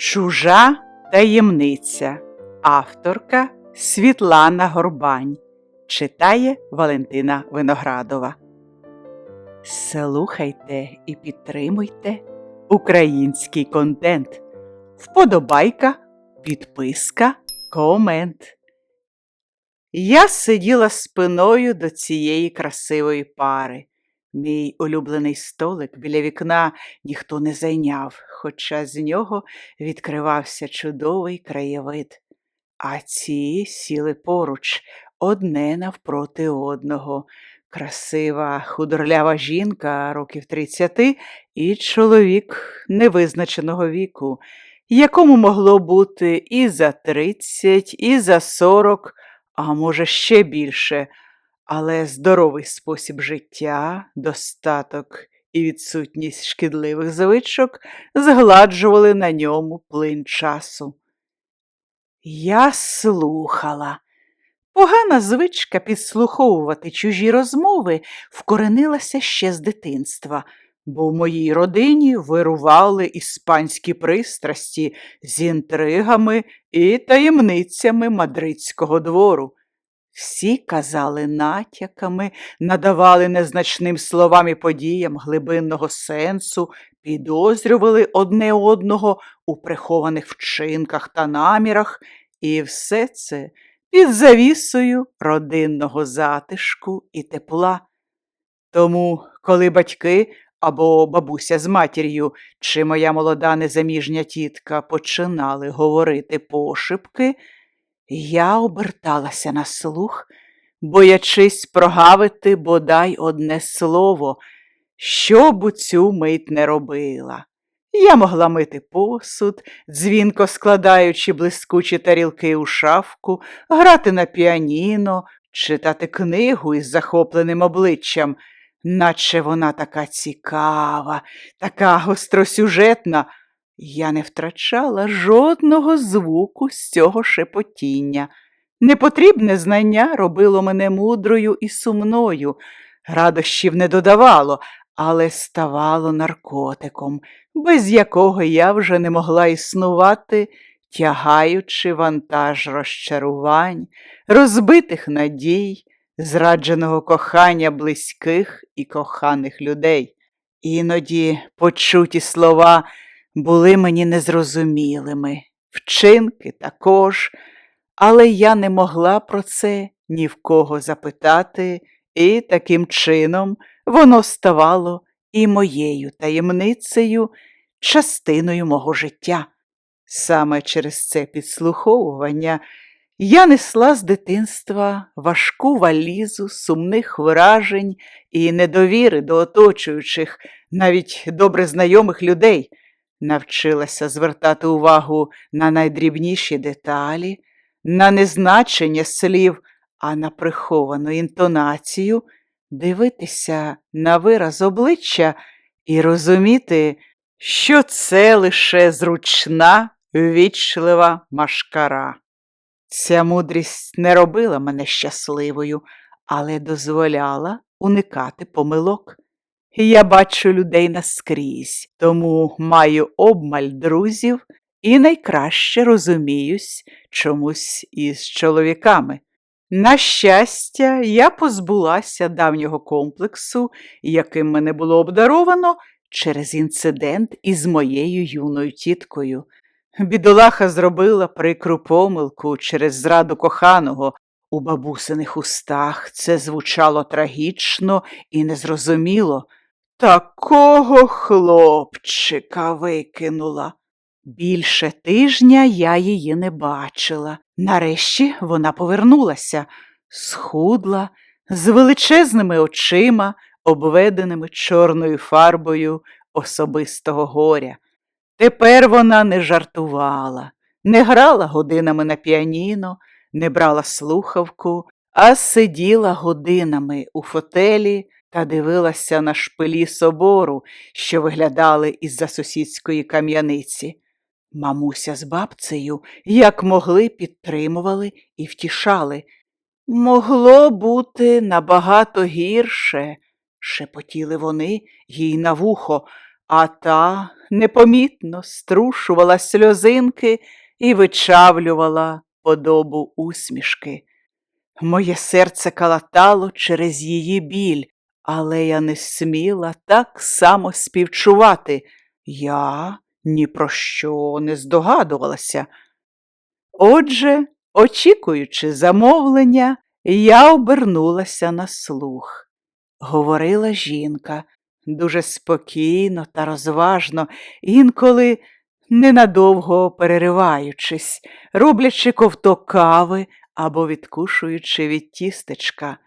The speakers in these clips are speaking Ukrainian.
Чужа таємниця. Авторка Світлана Горбань. Читає Валентина Виноградова. Слухайте і підтримуйте український контент. Вподобайка, підписка, комент. Я сиділа спиною до цієї красивої пари. Мій улюблений столик біля вікна ніхто не зайняв, хоча з нього відкривався чудовий краєвид. А ці сіли поруч, одне навпроти одного. Красива худорлява жінка років тридцяти і чоловік невизначеного віку, якому могло бути і за тридцять, і за сорок, а може ще більше. Але здоровий спосіб життя, достаток і відсутність шкідливих звичок згладжували на ньому плин часу. Я слухала. Погана звичка підслуховувати чужі розмови вкоренилася ще з дитинства, бо в моїй родині вирували іспанські пристрасті з інтригами і таємницями мадридського двору. Всі казали натяками, надавали незначним словам і подіям глибинного сенсу, підозрювали одне одного у прихованих вчинках та намірах, і все це під завісою родинного затишку і тепла. Тому, коли батьки або бабуся з матір'ю, чи моя молода незаміжня тітка починали говорити пошепки, я оберталася на слух, боячись прогавити бодай одне слово, що б у цю мить не робила. Я могла мити посуд, дзвінко складаючи блискучі тарілки у шафку, грати на піаніно, читати книгу із захопленим обличчям, наче вона така цікава, така гостросюжетна. Я не втрачала жодного звуку з цього шепотіння. Непотрібне знання робило мене мудрою і сумною, радощів не додавало, але ставало наркотиком, без якого я вже не могла існувати, тягаючи вантаж розчарувань, розбитих надій, зрадженого кохання близьких і коханих людей. Іноді почуті слова були мені незрозумілими, вчинки також, але я не могла про це ні в кого запитати, і таким чином воно ставало і моєю таємницею, частиною мого життя. Саме через це підслуховування я несла з дитинства важку валізу сумних вражень і недовіри до оточуючих, навіть добре знайомих людей, навчилася звертати увагу на найдрібніші деталі, на незначення слів, а на приховану інтонацію, дивитися на вираз обличчя і розуміти, що це лише зручна, ввічлива машкара. Ця мудрість не робила мене щасливою, але дозволяла уникати помилок. Я бачу людей наскрізь, тому маю обмаль друзів і найкраще розуміюсь чомусь із чоловіками. На щастя, я позбулася давнього комплексу, яким мене було обдаровано через інцидент із моєю юною тіткою. Бідолаха зробила прикру помилку через зраду коханого. У бабусиних устах це звучало трагічно і незрозуміло. Такого хлопчика викинула. Більше тижня я її не бачила. Нарешті вона повернулася, схудла, з величезними очима, обведеними чорною фарбою особистого горя. Тепер вона не жартувала, не грала годинами на піаніно, не брала слухавку, а сиділа годинами у фотелі та дивилася на шпилі собору, що виглядали із-за сусідської кам'яниці. Мамуся з бабцею, як могли, підтримували і втішали. Могло бути набагато гірше, шепотіли вони їй на вухо, а та непомітно струшувала сльозинки і вичавлювала подобу усмішки. Моє серце калатало через її біль, але я не сміла так само співчувати. Я ні про що не здогадувалася. Отже, очікуючи замовлення, я обернулася на слух. Говорила жінка дуже спокійно та розважно, інколи ненадовго перериваючись, роблячи ковток кави або відкушуючи від тістечка.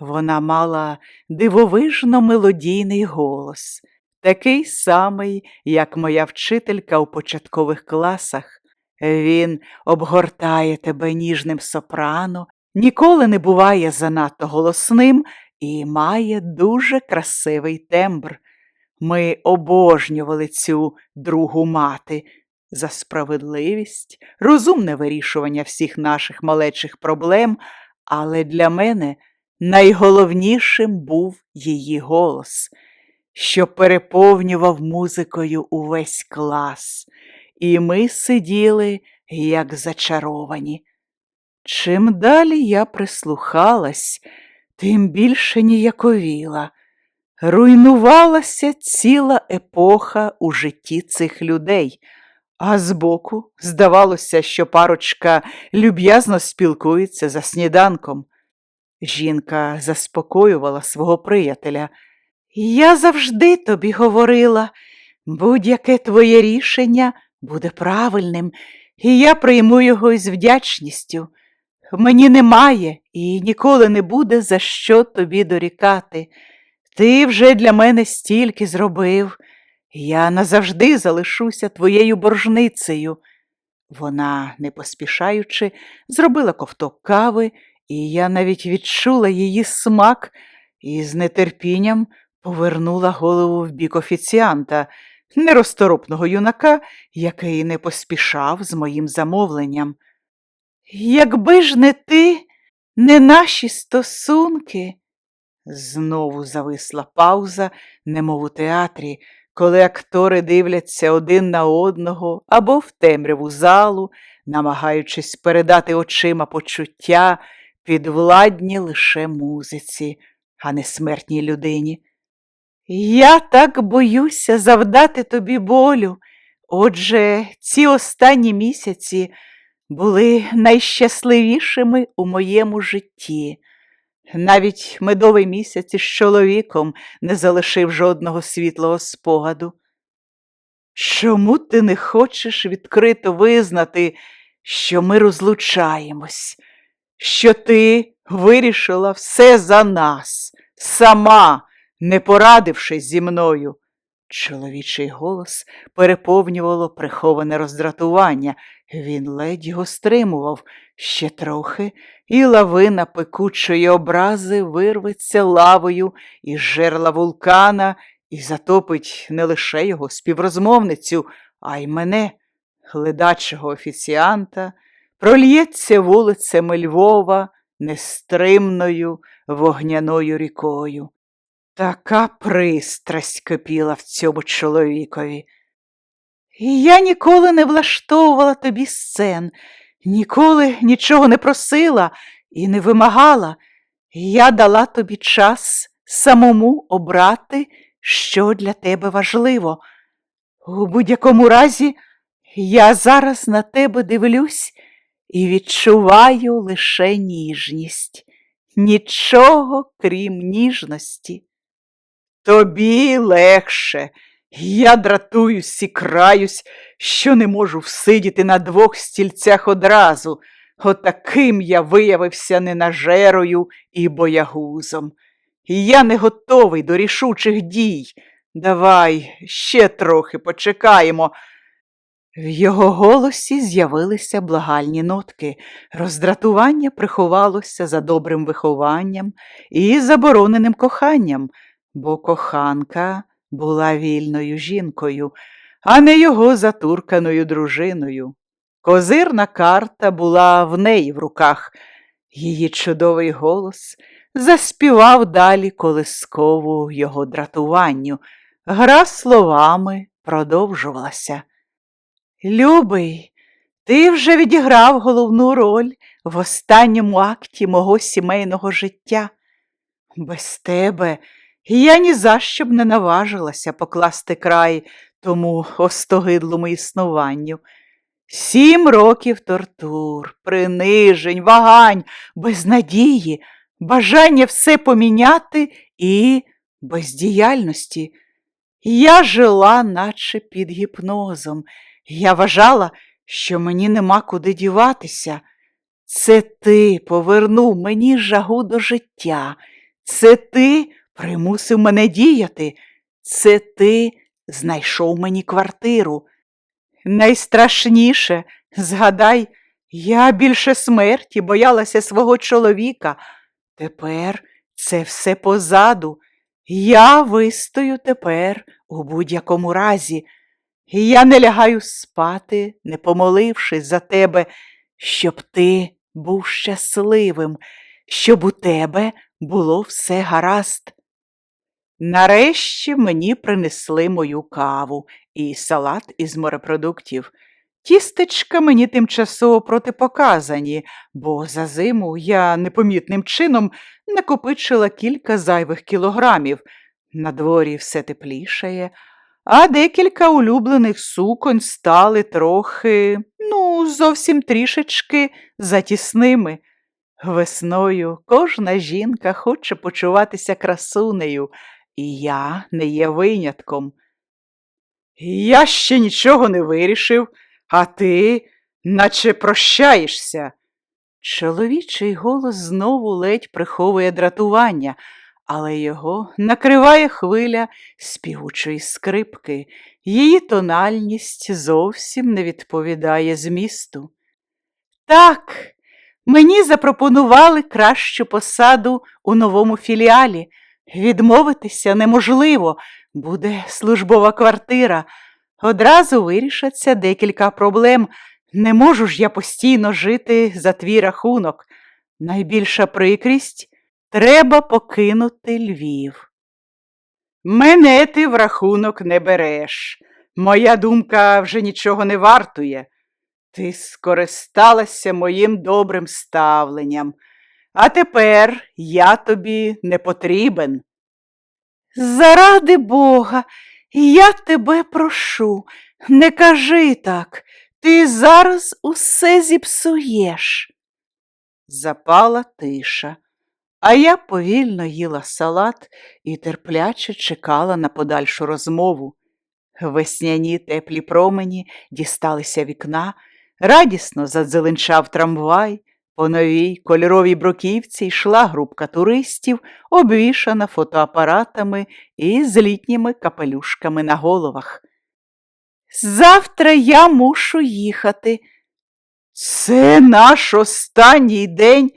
Вона мала дивовижно мелодійний голос, такий самий, як моя вчителька у початкових класах. Він обгортає тебе ніжним сопрано, ніколи не буває занадто голосним і має дуже красивий тембр. Ми обожнювали цю другу мати за справедливість, розумне вирішування всіх наших малечих проблем, але для мене найголовнішим був її голос, що переповнював музикою увесь клас, і ми сиділи, як зачаровані. Чим далі я прислухалась, тим більше ніяковіла. Руйнувалася ціла епоха у житті цих людей, а збоку здавалося, що парочка люб'язно спілкується за сніданком. Жінка заспокоювала свого приятеля. Я завжди тобі говорила, будь-яке твоє рішення буде правильним, і я прийму його із вдячністю. Мені немає і ніколи не буде за що тобі дорікати. Ти вже для мене стільки зробив, я назавжди залишуся твоєю боржницею. Вона, не поспішаючи, зробила ковток кави, і я навіть відчула її смак і з нетерпінням повернула голову в бік офіціанта, неросторопного юнака, який не поспішав з моїм замовленням. Якби ж не ти, не наші стосунки. Знову зависла пауза, немов у театрі, коли актори дивляться один на одного або в темряву залу, намагаючись передати очима почуття, підвладні лише музиці, а не смертній людині. Я так боюся завдати тобі болю. Отже, ці останні місяці були найщасливішими у моєму житті. Навіть медовий місяць із чоловіком не залишив жодного світлого спогаду. Чому ти не хочеш відкрито визнати, що ми розлучаємось, що ти вирішила все за нас, сама, не порадившись зі мною? Чоловічий голос переповнювало приховане роздратування. Він ледь його стримував ще трохи, і лавина пекучої образи вирветься лавою із жерла вулкана і затопить не лише його співрозмовницю, а й мене, глядачого офіціанта, прольється вулицями Львова нестримною вогняною рікою. Така пристрасть кипіла в цьому чоловікові. І я ніколи не влаштовувала тобі сцен, ніколи нічого не просила і не вимагала. Я дала тобі час самому обрати, що для тебе важливо. У будь-якому разі, я зараз на тебе дивлюсь і відчуваю лише ніжність, нічого крім ніжності. Тобі легше. Я дратуюсь і краюсь, що не можу всидіти на двох стільцях одразу. Отаким я виявився ненажерою і боягузом. Я не готовий до рішучих дій. Давай ще трохи почекаємо. В його голосі з'явилися благальні нотки. Роздратування приховалося за добрим вихованням і забороненим коханням, бо коханка була вільною жінкою, а не його затурканою дружиною. Козирна карта була в неї в руках. Її чудовий голос заспівав далі колискову його дратуванню. Гра словами продовжувалася. Любий, ти вже відіграв головну роль в останньому акті мого сімейного життя. Без тебе я ні за що б не наважилася покласти край тому остогидлому існуванню. Сім років тортур, принижень, вагань, безнадії, бажання все поміняти і бездіяльності. Я жила, наче під гіпнозом. Я вважала, що мені нема куди діватися. Це ти повернув мені жагу до життя. Це ти примусив мене діяти. Це ти знайшов мені квартиру. Найстрашніше, згадай, я більше смерті боялася свого чоловіка. Тепер це все позаду. Я вистою тепер у будь-якому разі. Я не лягаю спати, не помолившись за тебе, щоб ти був щасливим, щоб у тебе було все гаразд. Нарешті мені принесли мою каву і салат із морепродуктів. Тістечка мені тимчасово протипоказані, бо за зиму я непомітним чином накопичила кілька зайвих кілограмів. На дворі все теплішає, а декілька улюблених суконь стали трохи, ну, зовсім трішечки затісними. Весною кожна жінка хоче почуватися красунею, і я не є винятком. Я ще нічого не вирішив, а ти наче прощаєшся. Чоловічий голос знову ледь приховує дратування, але його накриває хвиля співучої скрипки. Її тональність зовсім не відповідає змісту. Так, мені запропонували кращу посаду у новому філіалі. Відмовитися неможливо, буде службова квартира. Одразу вирішаться декілька проблем. Не можу ж я постійно жити за твій рахунок. Найбільша прикрість треба покинути Львів. Мене ти в рахунок не береш. Моя думка вже нічого не вартує. Ти скористалася моїм добрим ставленням, а тепер я тобі не потрібен. Заради Бога, я тебе прошу, не кажи так, ти зараз усе зіпсуєш. Запала тиша, а я повільно їла салат і терпляче чекала на подальшу розмову. Весняні теплі промені дісталися вікна, радісно задзеленчав трамвай, по новій кольоровій бруківці йшла групка туристів, обвішана фотоапаратами і з літніми капелюшками на головах. Завтра я мушу їхати. Це наш останній день,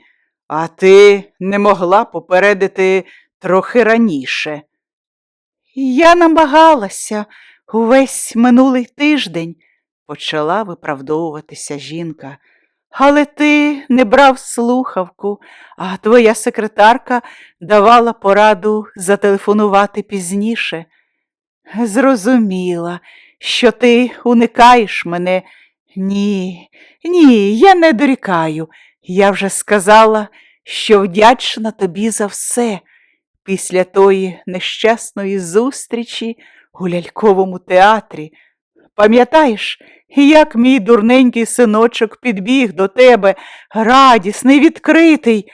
а ти не могла попередити трохи раніше. Я намагалася увесь минулий тиждень, почала виправдовуватися жінка. Але ти не брав слухавку, а твоя секретарка давала пораду зателефонувати пізніше. Зрозуміла, що ти уникаєш мене. Ні, ні, я не дорікаю. Я вже сказала, що вдячна тобі за все. Після тої нещасної зустрічі у ляльковому театрі. Пам'ятаєш, як мій дурненький синочок підбіг до тебе, радісний, відкритий,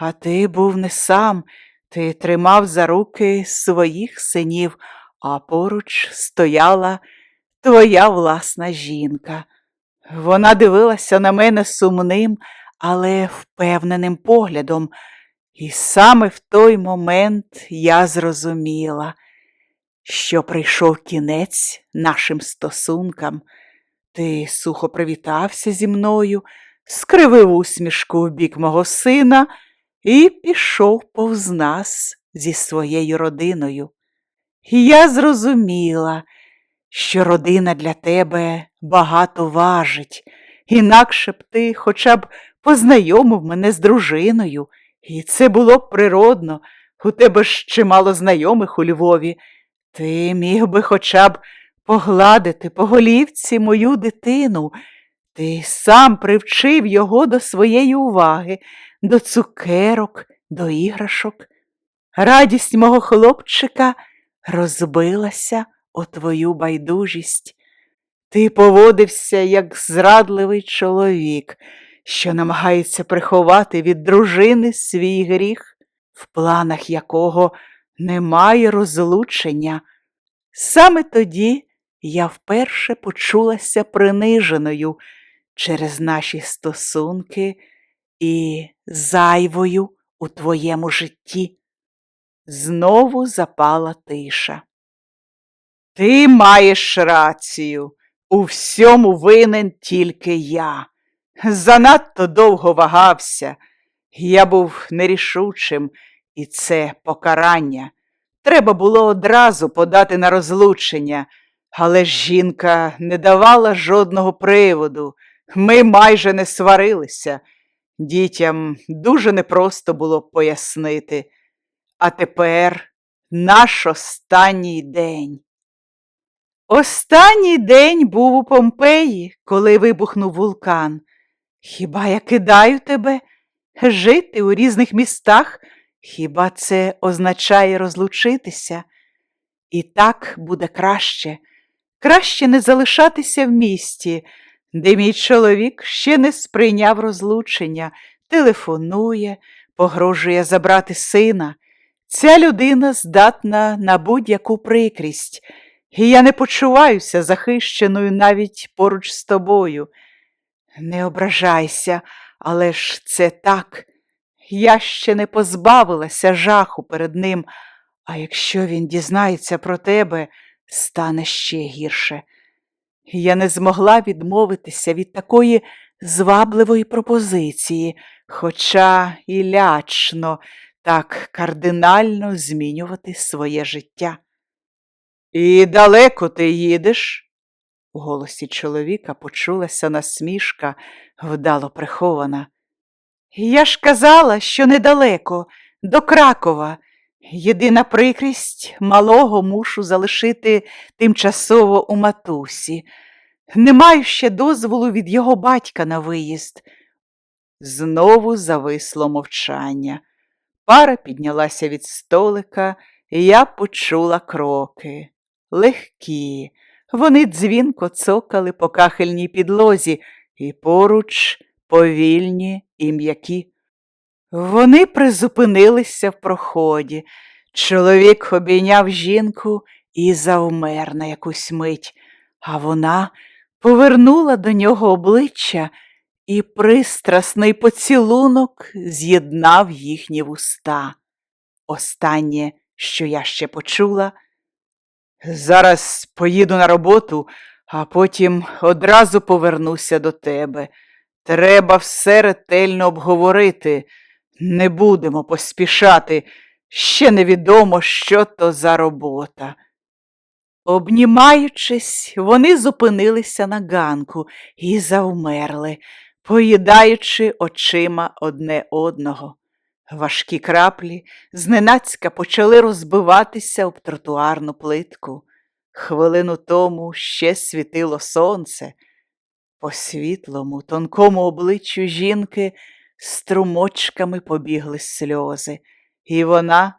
а ти був не сам, ти тримав за руки своїх синів, а поруч стояла твоя власна жінка. Вона дивилася на мене сумним, але впевненим поглядом, і саме в той момент я зрозуміла, що прийшов кінець нашим стосункам. Ти сухо привітався зі мною, скривив усмішку в бік мого сина і пішов повз нас зі своєю родиною. І я зрозуміла, що родина для тебе багато важить, інакше б ти хоча б познайомив мене з дружиною, і це було б природно, у тебе ж чимало знайомих у Львові. Ти міг би хоча б погладити по голівці мою дитину. Ти сам привчив його до своєї уваги, до цукерок, до іграшок. Радість мого хлопчика розбилася о твою байдужість. Ти поводився, як зрадливий чоловік, що намагається приховати від дружини свій гріх, в планах якого немає розлучення. Саме тоді я вперше почулася приниженою через наші стосунки і зайвою у твоєму житті. Знову запала тиша. Ти маєш рацію, у всьому винен тільки я. Занадто довго вагався, я був нерішучим, і це покарання. Треба було одразу подати на розлучення, але жінка не давала жодного приводу. Ми майже не сварилися. Дітям дуже непросто було пояснити. А тепер наш останній день. Останній день був у Помпеї, коли вибухнув вулкан. Хіба я кидаю тебе жити у різних містах? Хіба це означає розлучитися? І так буде краще. Краще не залишатися в місті, де мій чоловік ще не сприйняв розлучення, телефонує, погрожує забрати сина. Ця людина здатна на будь-яку прикрість, і я не почуваюся захищеною навіть поруч з тобою. Не ображайся, але ж це так. Я ще не позбавилася жаху перед ним, а якщо він дізнається про тебе, стане ще гірше. Я не змогла відмовитися від такої звабливої пропозиції, хоча і лячно так кардинально змінювати своє життя. І далеко ти їдеш? У голосі чоловіка почулася насмішка, вдало прихована. Я ж казала, що недалеко, до Кракова. Єдина прикрість малого мушу залишити тимчасово у матусі. Не маю ще дозволу від його батька на виїзд. Знову зависло мовчання. Пара піднялася від столика, і я почула кроки. Легкі, вони дзвінко цокали по кахельній підлозі і поруч повільні і м'які. Вони призупинилися в проході. Чоловік обійняв жінку і завмер на якусь мить, а вона повернула до нього обличчя, і пристрасний поцілунок з'єднав їхні вуста. Останнє, що я ще почула, зараз поїду на роботу, а потім одразу повернуся до тебе. Треба все ретельно обговорити. Не будемо поспішати, ще невідомо, що то за робота. Обнімаючись, вони зупинилися на ганку і завмерли, поїдаючи очима одне одного. Важкі краплі зненацька почали розбиватися об тротуарну плитку. Хвилину тому ще світило сонце. По світлому, тонкому обличчю жінки струмочками побігли сльози, і вона,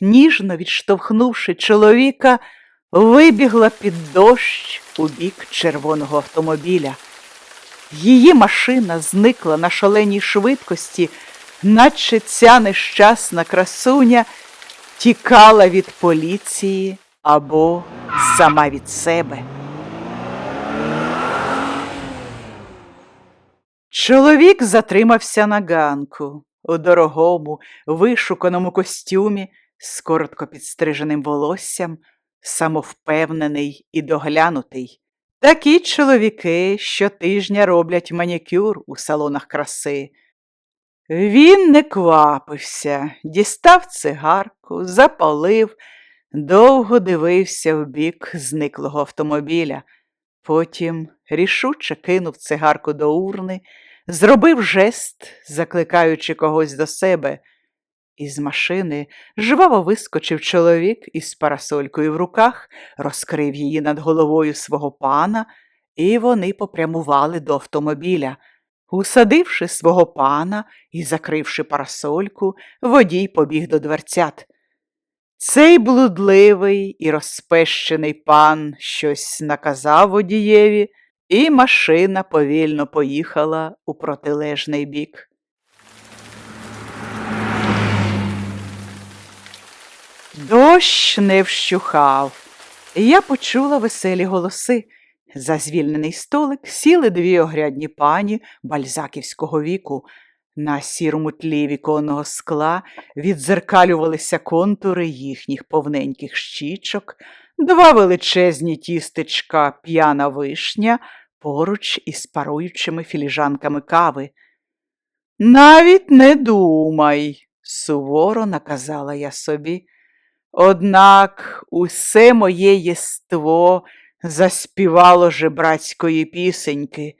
ніжно відштовхнувши чоловіка, вибігла під дощ у бік червоного автомобіля. Її машина зникла на шаленій швидкості, наче ця нещасна красуня тікала від поліції або сама від себе. Чоловік затримався на ганку у дорогому, вишуканому костюмі з коротко підстриженим волоссям, самовпевнений і доглянутий. Такі чоловіки щотижня роблять манікюр у салонах краси. Він не квапився, дістав цигарку, запалив, довго дивився в бік зниклого автомобіля. Потім рішуче кинув цигарку до урни, зробив жест, закликаючи когось до себе, Із машини жваво вискочив чоловік із парасолькою в руках, розкрив її над головою свого пана, і вони попрямували до автомобіля. Усадивши свого пана і закривши парасольку, водій побіг до дверцят. Цей блудливий і розпещений пан щось наказав водієві, і машина повільно поїхала у протилежний бік. Дощ не вщухав. і Я почула веселі голоси. За звільнений столик сіли дві огрядні пані бальзаківського віку. На сірому тлі віконного скла віддзеркалювалися контури їхніх повненьких щічок, два величезні тістечка п'яна вишня поруч із паруючими філіжанками кави. Навіть не думай, суворо наказала я собі. Однак усе моє єство заспівало жебрацької пісеньки.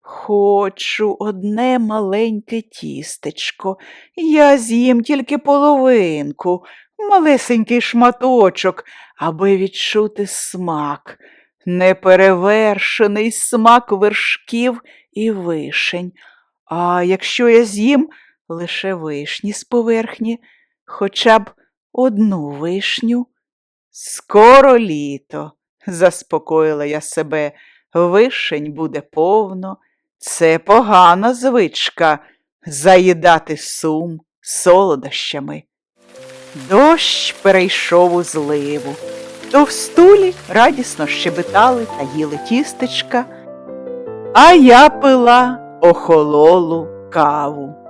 Хочу одне маленьке тістечко, я з'їм тільки половинку, малесенький шматочок, аби відчути смак, неперевершений смак вершків і вишень. А якщо я з'їм лише вишні з поверхні, хоча б одну вишню. Скоро літо, заспокоїла я себе, вишень буде повно. Це погана звичка заїдати сум солодощами. Дощ перейшов у зливу. Товстулі радісно щебетали та їли тістечка, а я пила охололу каву.